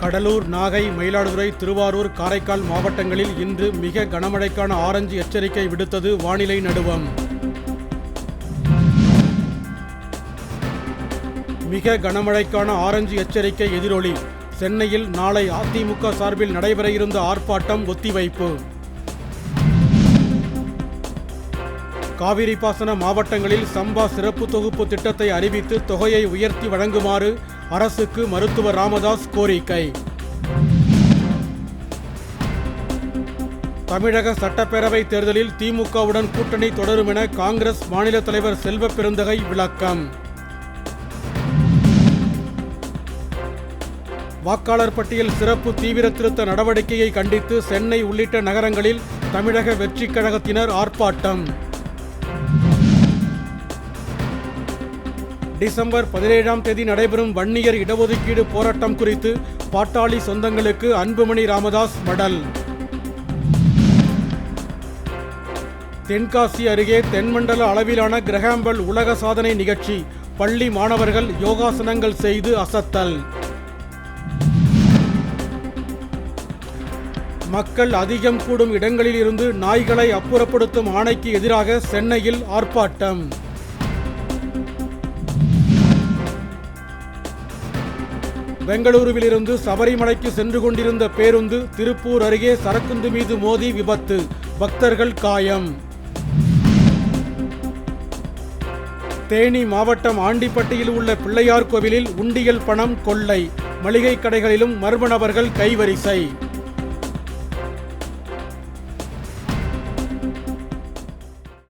கடலூர் நாகை மயிலாடுதுறை திருவாரூர் காரைக்கால் மாவட்டங்களில் இன்று மிக கனமழைக்கான ஆரஞ்சு எச்சரிக்கை விடுத்தது வானிலை நடுவம். மிக கனமழைக்கான ஆரஞ்சு எச்சரிக்கை எதிரொலி. சென்னையில் நாளை அதிமுக சார்பில் நடைபெற இருந்த ஆர்ப்பாட்டம் ஒத்திவைப்பு. காவிரி பாசன மாவட்டங்களில் சம்பா சிறப்பு தொகுப்பு திட்டத்தை அறிவித்து தொகையை உயர்த்தி வழங்குமாறு அரசுக்கு மருத்துவர் ராமதாஸ் கோரிக்கை. தமிழக சட்டப்பேரவை தேர்தலில் திமுகவுடன் கூட்டணி தொடரும் என காங்கிரஸ் மாநில தலைவர் செல்வ பெருந்தகை விளக்கம். வாக்காளர் பட்டியல் சிறப்பு தீவிர திருத்த நடவடிக்கையை கண்டித்து சென்னை உள்ளிட்ட நகரங்களில் தமிழக வெற்றிக் கழகத்தினர் ஆர்ப்பாட்டம். டிசம்பர் பதினேழாம் தேதி நடைபெறும் வன்னியர் இடஒதுக்கீடு போராட்டம் குறித்து பாட்டாளி சொந்தங்களுக்கு அன்புமணி ராமதாஸ் மடல். தென்காசி அருகே தென்மண்டல அளவிலான கிரகாம்பல் உலக சாதனை நிகழ்ச்சி. பள்ளி மாணவர்கள் யோகாசனங்கள் செய்து அசத்தல். மக்கள் அதிகம் கூடும் இடங்களில் இருந்து நாய்களை அப்புறப்படுத்தும் ஆணைக்கு எதிராக சென்னையில் ஆர்ப்பாட்டம். பெங்களூருவிலிருந்து சபரிமலைக்கு சென்று கொண்டிருந்த பேருந்து திருப்பூர் அருகே சரக்குந்து மீது மோதி விபத்து. பக்தர்கள் காயம். தேனி மாவட்டம் ஆண்டிப்பட்டியில் உள்ள பிள்ளையார் கோவிலில் உண்டியல் பணம் கொள்ளை. மளிகை கடைகளிலும் மர்ம நபர்கள் கைவரிசை.